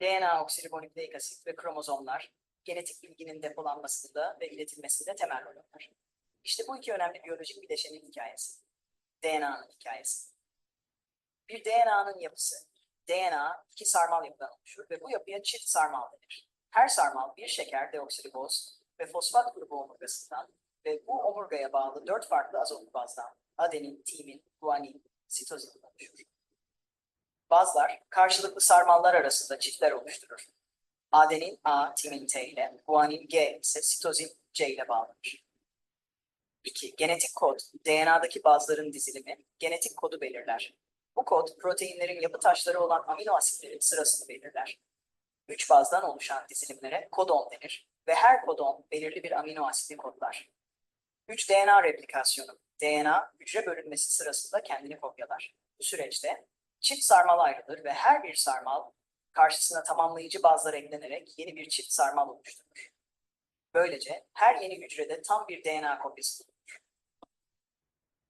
DNA oksiribonükleik asit ve kromozomlar genetik bilginin depolanmasında ve iletilmesinde temel rol oynar. İşte bu iki önemli biyolojik bileşenin hikayesi. DNA'nın hikayesi. Bir DNA'nın yapısı. DNA iki sarmal yapıdan oluşur ve bu yapıya çift sarmal denir. Her sarmal bir şeker deoksiriboz ve fosfat grubu omurgasından ve bu omurgaya bağlı dört farklı azotlu bazdan adenin, timin, guanin, sitozin oluşur. Bazlar karşılıklı sarmallar arasında çiftler oluşturur. Adenin A, timin T ile, guanin G ise sitozin C ile bağlanır. 2. Genetik kod, DNA'daki bazların dizilimi, genetik kodu belirler. Bu kod, proteinlerin yapı taşları olan amino asitlerin sırasını belirler. 3 bazdan oluşan dizilimlere kodon denir ve her kodon belirli bir amino asiti kodlar. 3 DNA replikasyonu, DNA hücre bölünmesi sırasında kendini kopyalar. Bu süreçte çift sarmal ayrılır ve her bir sarmal karşısına tamamlayıcı bazlar eklenerek yeni bir çift sarmal oluşturur. Böylece her yeni hücrede tam bir DNA kopyası bulunur.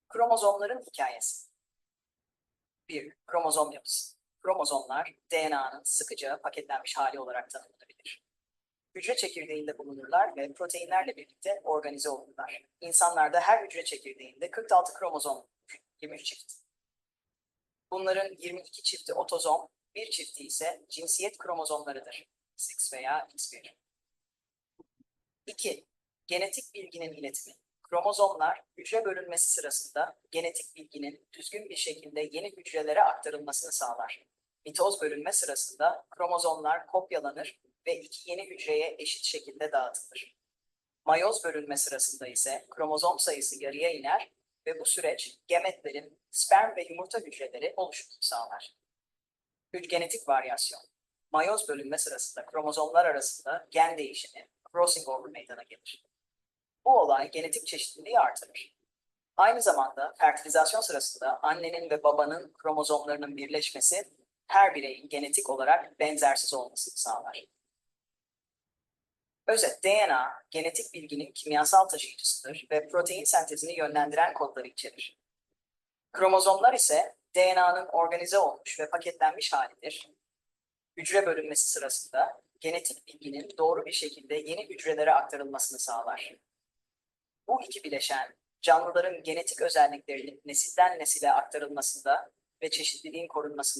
Kromozomların hikayesi 1. Kromozom yapısı. Kromozomlar DNA'nın sıkıca paketlenmiş hali olarak tanımlanabilir. Hücre çekirdeğinde bulunurlar ve proteinlerle birlikte organize olurlar. İnsanlarda her hücre çekirdeğinde 46 kromozom bulunur, 23 çift. Bunların 22 çifti otozom, bir çifti ise cinsiyet kromozomlarıdır. X veya X1. 2. Genetik bilginin iletimi. Kromozomlar hücre bölünmesi sırasında genetik bilginin düzgün bir şekilde yeni hücrelere aktarılmasını sağlar. Mitoz bölünme sırasında kromozomlar kopyalanır ve iki yeni hücreye eşit şekilde dağıtılır. Mayoz bölünme sırasında ise kromozom sayısı yarıya iner ve bu süreç gametlerin sperm ve yumurta hücreleri oluşumunu sağlar. Genetik varyasyon. Mayoz bölünme sırasında kromozomlar arasında gen değişimi, crossing over meydana gelir. Bu olay genetik çeşitliliği artırır. Aynı zamanda fertilizasyon sırasında annenin ve babanın kromozomlarının birleşmesi her bireyin genetik olarak benzersiz olmasını sağlar. Özet DNA, genetik bilginin kimyasal taşıyıcısıdır ve protein sentezini yönlendiren kodları içerir. Kromozomlar ise DNA'nın organize olmuş ve paketlenmiş halidir. Hücre bölünmesi sırasında genetik bilginin doğru bir şekilde yeni hücrelere aktarılmasını sağlar. Bu iki bileşen canlıların genetik özelliklerinin nesilden nesile aktarılmasında ve çeşitliliğin korunmasında